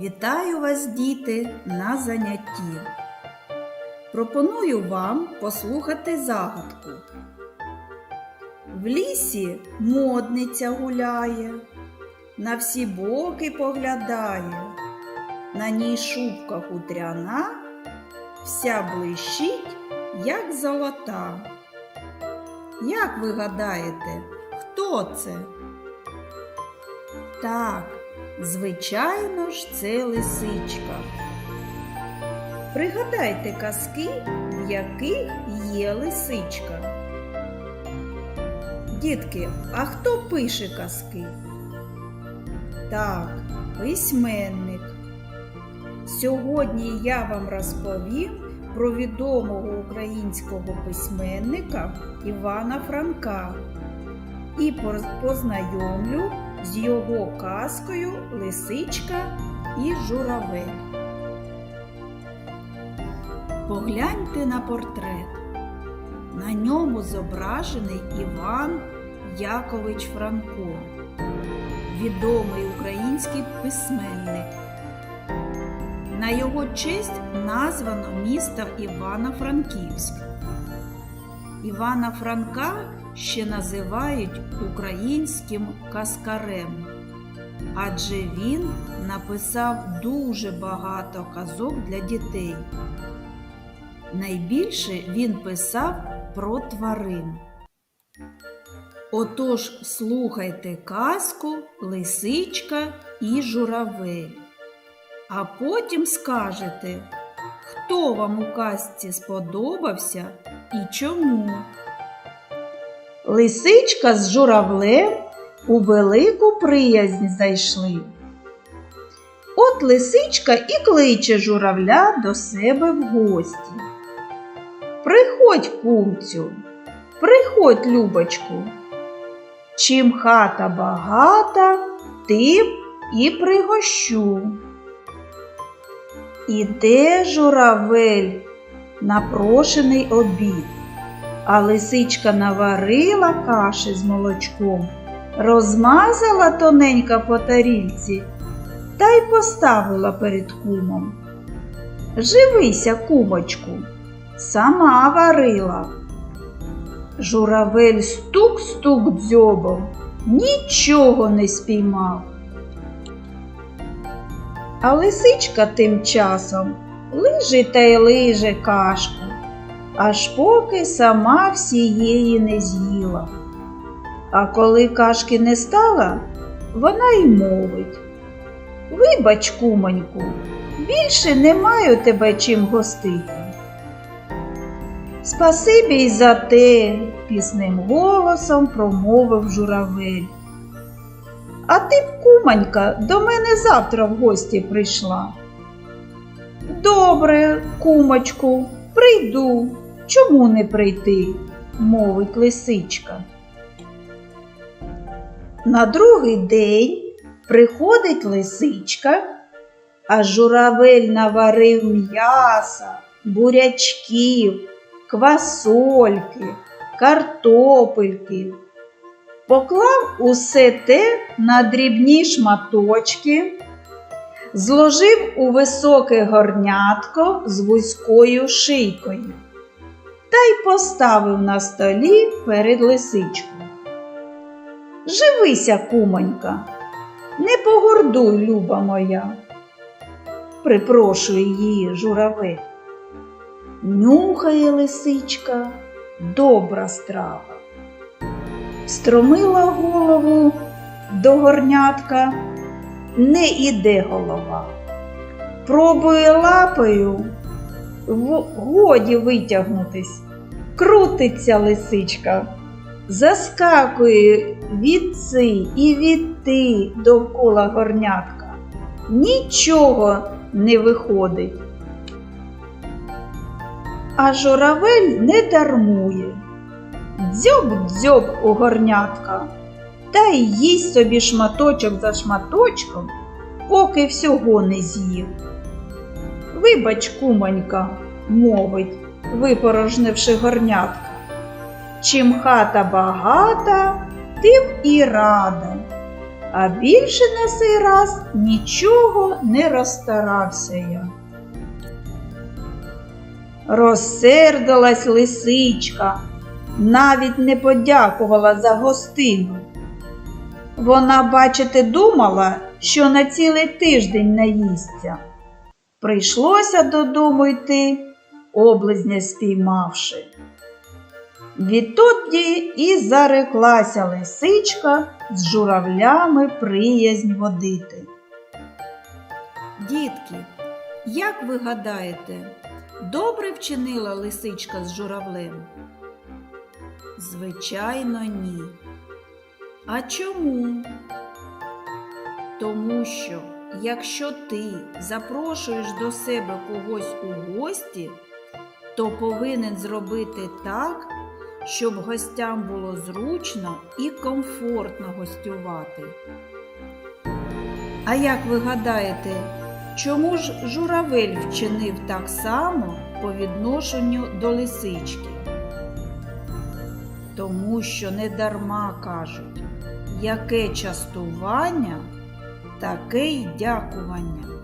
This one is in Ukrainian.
Вітаю вас, діти, на занятті. Пропоную вам послухати загадку. В лісі модниця гуляє, на всі боки поглядає, на ній шубка хутряна, вся блищить, як золота. Як ви гадаєте, хто це? Так, звичайно ж, це лисичка. Пригадайте казки, в яких є лисичка. Дітки, а хто пише казки? Так, письменник. Сьогодні я вам розповім про відомого українського письменника Івана Франка і познайомлю з його казкою Лисичка і журавель. Погляньте на портрет. На ньому зображений Іван Якович Франко, відомий український письменник. На його честь названо місто Івано-Франківськ. Івана Франка ще називають українським каскарем, адже він написав дуже багато казок для дітей. Найбільше він писав про тварин. Отож слухайте казку Лисичка і журавель, а потім скажете, хто вам у казці сподобався і чому. Лисичка з журавлем у велику приязнь зайшли. От лисичка і кличе журавля до себе в гості. Приходь, кумцю, приходь, любочку. Чим хата багата, тим і пригощу. Іде журавель на прошений обід, а лисичка наварила каші з молочком, розмазала тоненько по тарільці та й поставила перед кумом. Живися, кумочку, сама варила. Журавель стук-стук дзьобом, нічого не спіймав. А лисичка тим часом лиже та й лиже кашку, аж поки сама всієї не з'їла. А коли кашки не стала, вона й мовить. Вибач, кумоньку, більше не маю тебе чим гостити. Спасибі й за те, пісним голосом промовив журавель. А ти б, кумонька, до мене завтра в гості прийшла. Добре, кумочку, прийду. Чому не прийти? мовить лисичка. На другий день приходить лисичка, а журавель наварив м'яса, бурячків, квасольки, картопельки. Поклав усе те на дрібні шматочки, зложив у високе горнятко з вузькою шийкою та й поставив на столі перед лисичкою. Живися, кумонька, не погордуй, люба моя, припрошує її журавель. Нюхає лисичка, добра страва. Стромила голову до горнятка, не іде голова. Пробує лапою, годі витягнутись. Крутиться лисичка, заскакує від ци і від ти довкола горнятка. Нічого не виходить. А журавель не дармує. Дзьоб-дзьоб у горнятка, та й їсть собі шматочок за шматочком, поки всього не з'їв. Вибач, кумонька, мовить, випорожнивши горнятка. Чим хата багата, тим і рада. а більше на цей раз нічого не розстарався я. Розсердилась лисичка, навіть не подякувала за гостину. Вона, бачите, думала, що на цілий тиждень наїсться. Прийшлося додому йти, облизня спіймавши. Відтоді і зареклася лисичка з журавлями приязнь водити. Дітки, як ви гадаєте, добре вчинила лисичка з журавлем? Звичайно, ні. А чому? Тому що, якщо ти запрошуєш до себе когось у гості, то повинен зробити так, щоб гостям було зручно і комфортно гостювати. А як ви гадаєте, чому ж журавель вчинив так само по відношенню до лисички? Тому що недарма кажуть, яке частування, таке дякування.